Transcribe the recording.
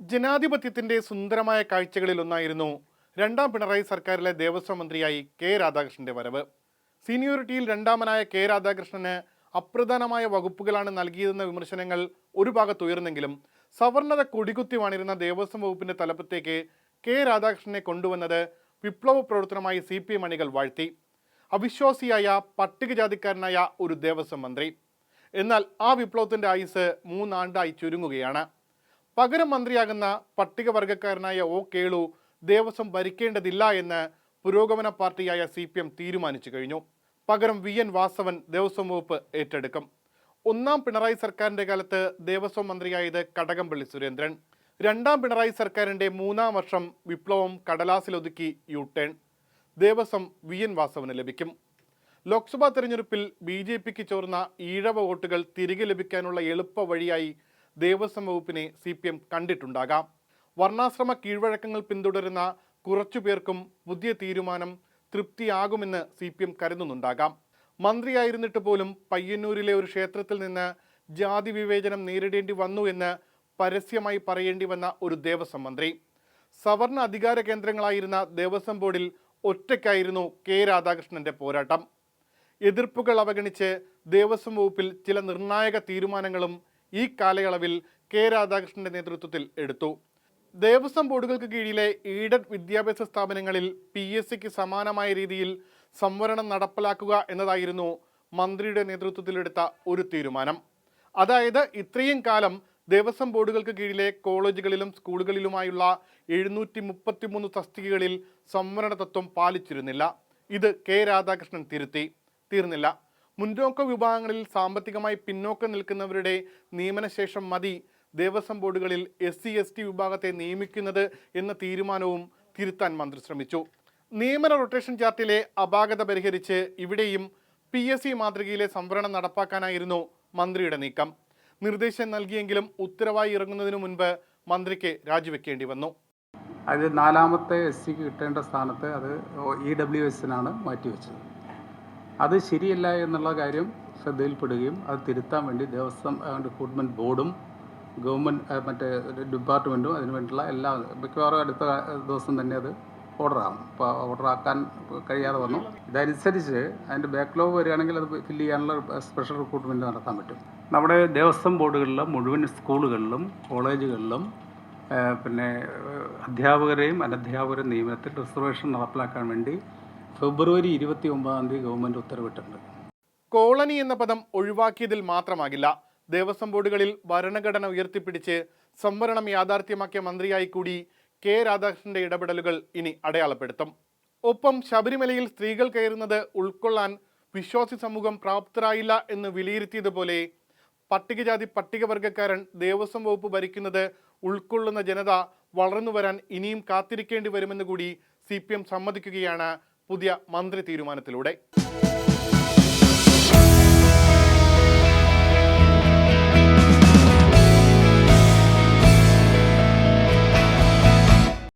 ജനാധിപത്യത്തിന്റെ സുന്ദരമായ കാഴ്ചകളിലൊന്നായിരുന്നു രണ്ടാം പിണറായി സർക്കാരിലെ ദേവസ്വം മന്ത്രിയായി കെ രാധാകൃഷ്ണന്റെ വരവ്. സീനിയോറിറ്റിയിൽ രണ്ടാമനായ കെ രാധാകൃഷ്ണന് അപ്രധാനമായ വകുപ്പുകളാണ് നൽകിയതെന്ന വിമർശനങ്ങൾ ഒരു ഭാഗത്ത് ഉയർന്നെങ്കിലും സവർണത കൊടികുത്തി വാണിരുന്ന ദേവസ്വം വകുപ്പിന്റെ തലപ്പത്തേക്ക് കെ രാധാകൃഷ്ണനെ കൊണ്ടുവന്നത് വിപ്ലവ പ്രവർത്തനമായി സി പി എം അണികൾ വാഴ്ത്തി. അവിശ്വാസിയായ പട്ടികജാതിക്കാരനായ ഒരു ദേവസ്വം മന്ത്രി. എന്നാൽ ആ വിപ്ലവത്തിന്റെ ആയുസ് മൂന്നാണ്ടായി ചുരുങ്ങുകയാണ്. പകരം മന്ത്രിയാകുന്ന പട്ടികവർഗക്കാരനായ ഒ കേളു ദേവസ്വം ഭരിക്കേണ്ടതില്ല എന്ന് പുരോഗമന പാർട്ടിയായ സി പി എം തീരുമാനിച്ചു കഴിഞ്ഞു. പകരം വി എൻ വാസവൻ ദേവസ്വം വകുപ്പ് ഏറ്റെടുക്കും. ഒന്നാം പിണറായി സർക്കാരിന്റെ കാലത്ത് ദേവസ്വം മന്ത്രിയായത് കടകംപള്ളി സുരേന്ദ്രൻ. രണ്ടാം പിണറായി സർക്കാരിന്റെ മൂന്നാം വർഷം വിപ്ലവം കടലാസിലൊതുക്കി U turn. Devaswom V N വാസവന് ലഭിക്കും. ലോക്സഭാ തെരഞ്ഞെടുപ്പിൽ ബി ജെ പിക്ക് ചോർന്ന ഈഴവ വോട്ടുകൾ തിരികെ ലഭിക്കാനുള്ള എളുപ്പ വഴിയായി ദേവസ്വം വകുപ്പിനെ സി പി എം കണ്ടിട്ടുണ്ടാകാം. വർണാശ്രമ കീഴ്വഴക്കങ്ങൾ പിന്തുടരുന്ന കുറച്ചു പേർക്കും പുതിയ തീരുമാനം തൃപ്തിയാകുമെന്ന് സി പി എം കരുതുന്നുണ്ടാകാം. മന്ത്രിയായിരുന്നിട്ട് പോലും പയ്യന്നൂരിലെ ഒരു ക്ഷേത്രത്തിൽ നിന്ന് ജാതി വിവേചനം നേരിടേണ്ടി വന്നു എന്ന് പരസ്യമായി പറയേണ്ടി വന്ന ഒരു ദേവസ്വം മന്ത്രി. സവർണ അധികാര കേന്ദ്രങ്ങളായിരുന്ന ദേവസ്വം ബോർഡിൽ ഒറ്റയ്ക്കായിരുന്നു കെ രാധാകൃഷ്ണന്റെ പോരാട്ടം. എതിർപ്പുകൾ അവഗണിച്ച് ദേവസ്വം വകുപ്പിൽ ചില നിർണായക തീരുമാനങ്ങളും ഈ കാലയളവിൽ കെ രാധാകൃഷ്ണന്റെ നേതൃത്വത്തിൽ എടുത്തു. ദേവസ്വം ബോർഡുകൾക്ക് കീഴിലെ എയ്ഡഡ് വിദ്യാഭ്യാസ സ്ഥാപനങ്ങളിൽ പി എസ് സിക്ക് സമാനമായ രീതിയിൽ സംവരണം നടപ്പിലാക്കുക എന്നതായിരുന്നു മന്ത്രിയുടെ നേതൃത്വത്തിലെടുത്ത ഒരു തീരുമാനം. അതായത് ഇത്രയും കാലം ദേവസ്വം ബോർഡുകൾക്ക് കീഴിലെ കോളേജുകളിലും സ്കൂളുകളിലുമായുള്ള എഴുന്നൂറ്റി മുപ്പത്തിമൂന്ന് തസ്തികകളിൽ സംവരണ തത്വം പാലിച്ചിരുന്നില്ല. ഇത് കെ രാധാകൃഷ്ണൻ തിരുത്തി. തീർന്നില്ല. മുൻതൂക്ക വിഭാഗങ്ങളിൽ സാമ്പത്തികമായി പിന്നോക്കം നിൽക്കുന്നവരുടെ നിയമനശേഷം മതി. ദേവസ്വം ബോർഡുകളിൽ എസ് സി എസ് ടി വിഭാഗത്തെ നിയമിക്കുന്നത് എന്ന തീരുമാനവും തിരുത്താൻ മന്ത്രി ശ്രമിച്ചു. നിയമന റൊട്ടേഷൻ ചാർട്ടിലെ അപാകത പരിഹരിച്ച് ഇവിടെയും പി എസ് സി മാതൃകയിലെ സംവരണം നടപ്പാക്കാനായിരുന്നു മന്ത്രിയുടെ നീക്കം. നിർദ്ദേശം നൽകിയെങ്കിലും ഉത്തരവായി ഇറങ്ങുന്നതിനു മുൻപ് മന്ത്രിക്ക് രാജിവെക്കേണ്ടി വന്നു. അതിൽ നാലാമത്തെ എസ് സിക്ക് കിട്ടേണ്ട സ്ഥാനത്ത് അത് ഇ ഡബ്ല്യു എസിനാണ് മാറ്റിവെച്ചത്. അത് ശരിയല്ല എന്നുള്ള കാര്യം ശ്രദ്ധയിൽപ്പെടുകയും അത് തിരുത്താൻ വേണ്ടി ദേവസ്വം റിക്രൂട്ട്മെന്റ് ബോർഡും ഗവൺമെന്റ് മറ്റേ ഡിപ്പാർട്ട്മെന്റും അതിന് വേണ്ടിയുള്ള എല്ലാ മിക്കവാറും അടുത്ത ദിവസം തന്നെ അത് ഓർഡറാകും അപ്പോൾ ഓർഡറാക്കാൻ കഴിയാതെ വന്നു. ഇതനുസരിച്ച് അതിന്റെ ബാക്ക്ലോഗ് വരികയാണെങ്കിൽ അത് ഫില്ല് ചെയ്യാനുള്ള സ്പെഷ്യൽ റിക്രൂട്ട്മെന്റ് നടത്താൻ പറ്റും. നമ്മുടെ ദേവസ്വം ബോർഡുകളിലും മുഴുവൻ സ്കൂളുകളിലും കോളേജുകളിലും പിന്നെ അധ്യാപകരെയും അനധ്യാപകരെയും നിയമനത്തിൽ റിസർവേഷൻ നടപ്പിലാക്കാൻ വേണ്ടി ഫെബ്രുവരി ഇരുപത്തി ഒമ്പതാം തീയതി ഗവൺമെന്റ് ഉത്തരവിട്ടിട്ടുണ്ട്. കോളനി എന്ന പദം ഒഴിവാക്കിയതിൽ മാത്രമാകില്ല. ദേവസ്വം ബോർഡുകളിൽ ഭരണഘടന ഉയർത്തിപ്പിടിച്ച് സംവരണം യാഥാർത്ഥ്യമാക്കിയ മന്ത്രിയായി കൂടി കെ രാധാകൃഷ്ണന്റെ ഇടപെടലുകൾ ഇനി അടയാളപ്പെടുത്തും. ഒപ്പം ശബരിമലയിൽ സ്ത്രീകൾ കയറുന്നത് ഉൾക്കൊള്ളാൻ വിശ്വാസി സമൂഹം പ്രാപ്തരായില്ല എന്ന് വിലയിരുത്തിയതുപോലെ പട്ടികജാതി പട്ടികവർഗക്കാരൻ ദേവസ്വം വകുപ്പ് ഭരിക്കുന്നത് ഉൾക്കൊള്ളുന്ന ജനത വളർന്നു വരാൻ ഇനിയും കാത്തിരിക്കേണ്ടി വരുമെന്ന് കൂടി സി സമ്മതിക്കുകയാണ് പുതിയ മന്ത്രി തീരുമാനത്തിലൂടെ.